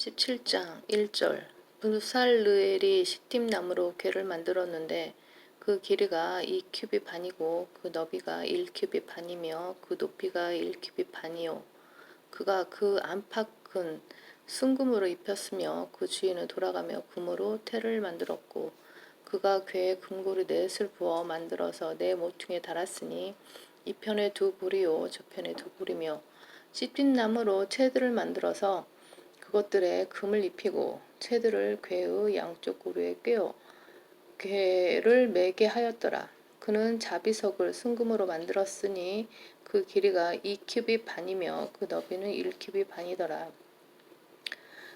37장 1절. 부살르엘이 시팀나무로 궤를 만들었는데 그 길이가 2큐빗 반이고 그 너비가 1큐빗 반이며 그 높이가 1큐빗 반이요. 그가 그 안팎은 순금으로 입혔으며 그 주위는 돌아가며 금으로 테를 만들었고 그가 궤에 금고리 넷을 부어 만들어서 네 모퉁이에 달았으니 이 편에 두 고리요 저 편에 두 고리며 시핀나무로 채들을 만들어서 그것들에 금을 입히고 채들을 궤의 양쪽 고리에 꿰어 궤를 매게 하였더라. 그는 자비석을 순금으로 만들었으니 그 길이가 2큐빗 반이며 그 너비는 1큐빗 반이더라.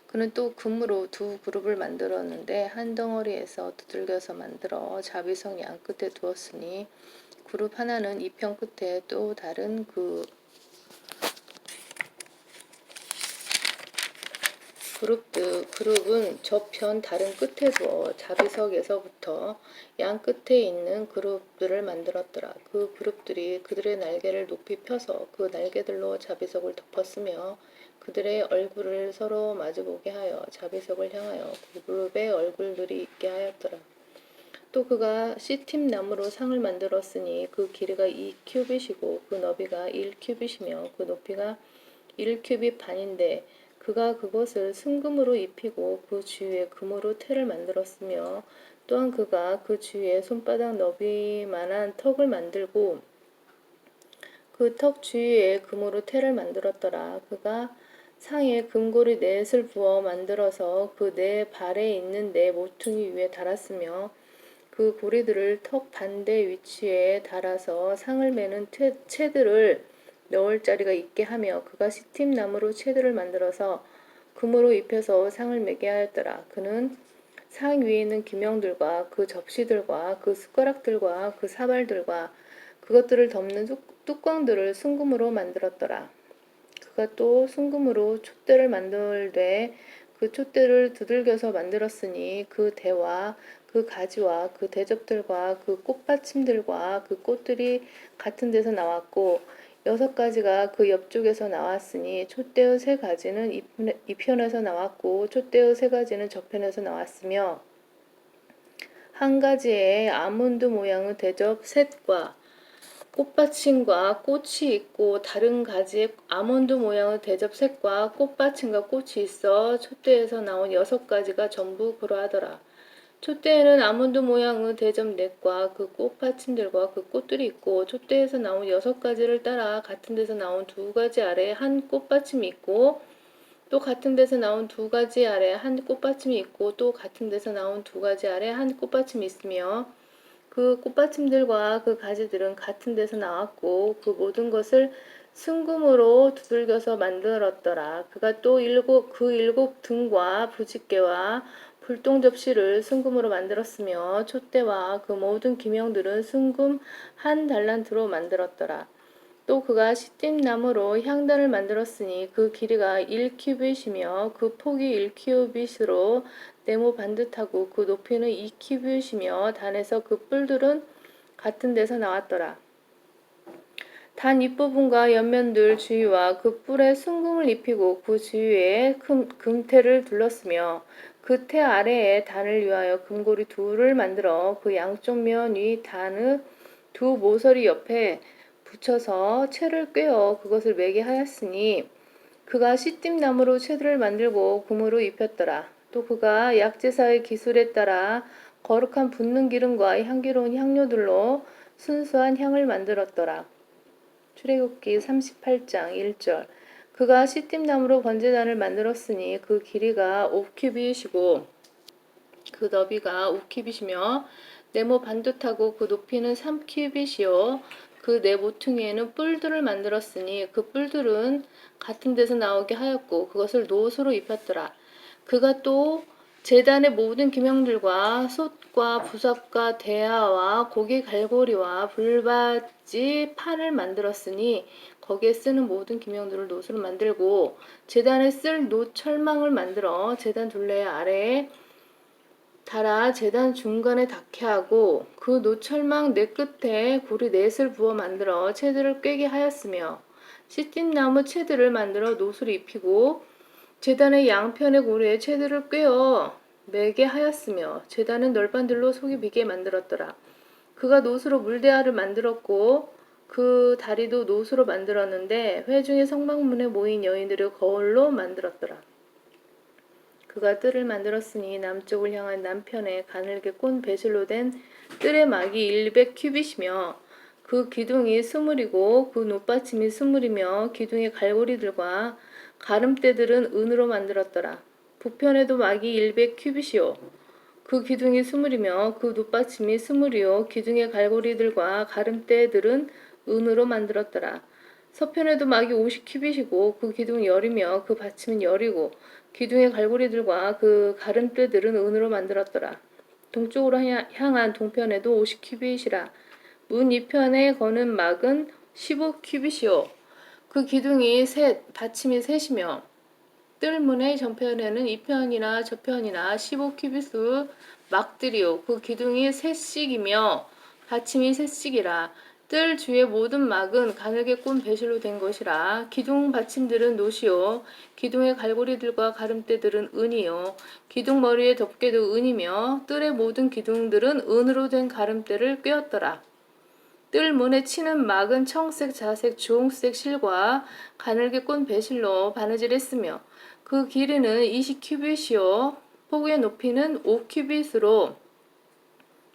그는 또 금으로 두 그룹을 만들었는데 한 덩어리에서 두들겨서 만들어 자비석 양 끝에 두었으니 그룹 하나는 이편 끝에 또 다른 그 그룹, 그룹은 저편 다른 끝에 두어 자비석에서부터 양 끝에 있는 그룹들을 만들었더라. 그 그룹들이 그들의 날개를 높이 펴서 그 날개들로 자비석을 덮었으며 그들의 얼굴을 서로 마주보게 하여 자비석을 향하여 그 그룹의 얼굴들이 있게 하였더라. 또 그가 시팀 나무로 상을 만들었으니 그 길이가 2큐빗이고 그 너비가 1큐빗이며 그 높이가 1큐빗 반인데 그가 그것을 순금으로 입히고 그 주위에 금으로 테를 만들었으며 또한 그가 그 주위에 손바닥 너비만한 턱을 만들고 그 턱 주위에 금으로 테를 만들었더라. 그가 상에 금고리 넷을 부어 만들어서 그 네 발에 있는 네 모퉁이 위에 달았으며 그 고리들을 턱 반대 위치에 달아서 상을 매는 채, 채들을 넣을 자리가 있게 하며 그가 시팀 나무로 채들을 만들어서 금으로 입혀서 상을 매게 하였더라. 그는 상 위에 있는 기명들과 그 접시들과 그 숟가락들과 그 사발들과 그것들을 덮는 뚜- 뚜껑들을 순금으로 만들었더라. 그가 또 순금으로 촛대를 만들되 그 촛대를 두들겨서 만들었으니 그 대와 그 가지와 그 대접들과 그 꽃받침들과 그 꽃들이 같은 데서 나왔고 여섯 가지가 그 옆쪽에서 나왔으니 촛대의 세 가지는 이편- 이편에서 나왔고 촛대의 세 가지는 저편에서 나왔으며 한 가지에 아몬드 모양의 대접 셋과 꽃받침과 꽃이 있고 다른 가지에 아몬드 모양의 대접 색과 꽃받침과 꽃이 있어 촛대에서 나온 여섯 가지가 전부 그러하더라. 촛대에는 아몬드 모양의 대접 넷과 그 꽃받침들과 그 꽃들이 있고 촛대에서 나온 여섯 가지를 따라 같은 데서 나온 두 가지 아래에 한 꽃받침이 있고 또 같은 데서 나온 두 가지 아래 한 꽃받침이 있고 또 같은 데서 나온 두 가지 아래 한 꽃받침이 있으며 그 꽃받침들과 그 가지들은 같은 데서 나왔고 그 모든 것을 순금으로 두들겨서 만들었더라. 그가 또 일곱 그 일곱 등과 부집개와 불똥 접시를 순금으로 만들었으며 촛대와 그 모든 기명들은 순금 한 달란트로 만들었더라. 또 그가 시띠나무로 향단을 만들었으니 그 길이가 1큐빗이며 그 폭이 1큐빗으로 네모 반듯하고 그 높이는 2큐빗이며 단에서 그 뿔들은 같은 데서 나왔더라. 단 윗부분과 옆면들 주위와 그 뿔에 순금을 입히고 그 주위에 금, 금태를 둘렀으며 그 태 아래에 단을 위하여 금고리 둘을 만들어 그 양쪽 면 위 단의 두 모서리 옆에 붙여서 채를 꿰어 그것을 매게 하였으니 그가 시띠나무로 채들을 만들고 금으로 입혔더라. 또 그가 약제사의 기술에 따라 거룩한 붓는 기름과 향기로운 향료들로 순수한 향을 만들었더라. 출애굽기 38장 1절 그가 시띠나무로 번제단을 만들었으니 그 길이가 5큐빗이고 그 너비가 5큐빗이며 네모 반듯하고 그 높이는 3큐빗이요 그 네 모퉁이에는 뿔들을 만들었으니 그 뿔들은 같은 데서 나오게 하였고 그것을 노소로 입혔더라. 그가 또 재단의 모든 기명들과 솥과 부삽과 대야와 고기 갈고리와 불바지 판을 만들었으니 거기에 쓰는 모든 기명들을 노수로 만들고 재단에 쓸 노철망을 만들어 재단 둘레 아래에 달아 재단 중간에 닿게 하고 그 노철망 네 끝에 고리 넷을 부어 만들어 채들을 꿰게 하였으며 시띠나무 채들을 만들어 노수를 입히고 제단의 양편의 고리에 채들을 꿰어 매게 하였으며 제단은 널반들로 속이 비게 만들었더라. 그가 노수로 물대야를 만들었고 그 다리도 노수로 만들었는데 회중의 성막문에 모인 여인들을 거울로 만들었더라. 그가 뜰을 만들었으니 남쪽을 향한 남편에 가늘게 꼰 배실로 된 뜰의 막이 100 큐빗이며 그 기둥이 스물이고 그 높받침이 스물이며 기둥의 갈고리들과 가름대들은 은으로 만들었더라. 북편에도 막이 100 큐빗이요. 그 기둥이 스물이며 그 높받침이 스물이요. 기둥의 갈고리들과 가름대들은 은으로 만들었더라. 서편에도 막이 50 큐빗이고 그 기둥이 열이며 그 받침은 열이고 기둥의 갈고리들과 그 가름대들은 은으로 만들었더라. 동쪽으로 향- 향한 동편에도 50 큐빗이라. 문 이편에 거는 막은 15 큐빗이요. 그 기둥이 셋, 받침이 셋이며 뜰문의 전편에는 이편이나 저편이나 15 큐빗의 막들이요. 그 기둥이 셋씩이며 받침이 셋씩이라. 뜰 주의 모든 막은 가늘게 꼰 배실로 된 것이라. 기둥 받침들은 노시요. 기둥의 갈고리들과 가름대들은 은이요. 기둥 머리에 덮개도 은이며 뜰의 모든 기둥들은 은으로 된 가름대를 꿰었더라. 뜰 문에 치는 막은 청색, 자색, 주홍색 실과 가늘게 꼰 배실로 바느질했으며 그 길이는 20큐빗이요 폭의 높이는 5큐빗으로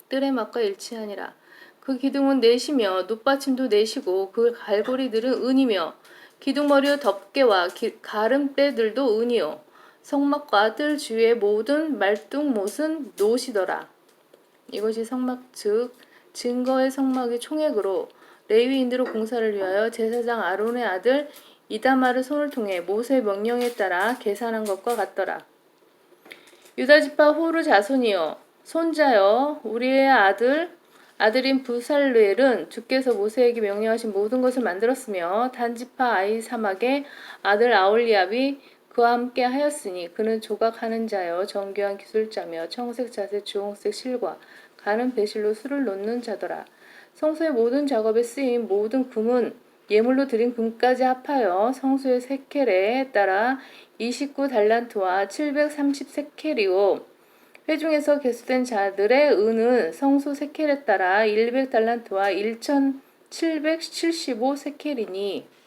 뜰의 막과 일치하니라. 그 기둥은 넷이며 높받침도 넷이고 그 갈고리들은 은이며 기둥머리의 덮개와 기- 가름대들도 은이요 성막과 뜰 주위의 모든 말뚝못은 노시더라. 이것이 성막 즉 증거의 성막의 총액으로 레위인들의 공사를 위하여 제사장 아론의 아들 이다마를 손을 통해 모세의 명령에 따라 계산한 것과 같더라. 유다지파 호르 자손이여 손자여 우리의 아들 아들인 부살르엘은 주께서 모세에게 명령하신 모든 것을 만들었으며 단지파 아이 사막의 아들 아올리압이 그와 함께 하였으니 그는 조각하는 자여 정교한 기술자며 청색 자색 주홍색 실과 가는 배실로 술을 놓는 자더라. 성소의 모든 작업에 쓰인 모든 금은 예물로 드린 금까지 합하여 성소의 세켈에 따라 29달란트와 730세켈이요. 회중에서 개수된 자들의 은은 성소 세켈에 따라 100달란트와 1775세켈이니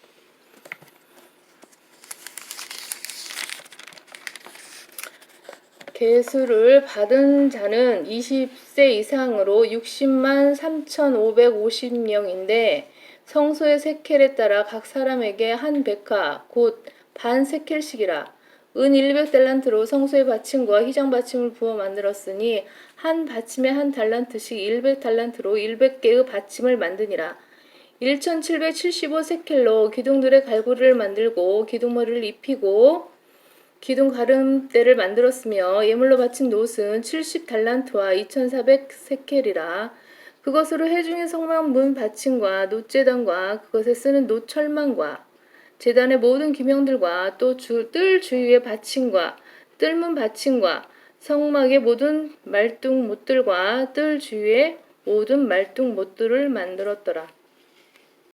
개수를 받은 자는 20세 이상으로 60만 3,550명인데 성소의 세켈에 따라 각 사람에게 한 백화 곧 반 세켈씩이라. 은 100달란트로 성소의 받침과 희장 받침을 부어 만들었으니 한 받침에 한 달란트씩 100달란트로 100개의 받침을 만드니라. 1775 세켈로 기둥들의 갈고리를 만들고 기둥머리를 입히고 기둥 가름대를 만들었으며 예물로 바친 놋은 70달란트와 2400세켈이라 그것으로 해중의 성막 문 받침과 놋제단과 그것에 쓰는 놋철망과 제단의 모든 기명들과 또 뜰 주위의 받침과 뜰문 받침과 성막의 모든 말뚝 못들과 뜰 주위의 모든 말뚝 못들을 만들었더라.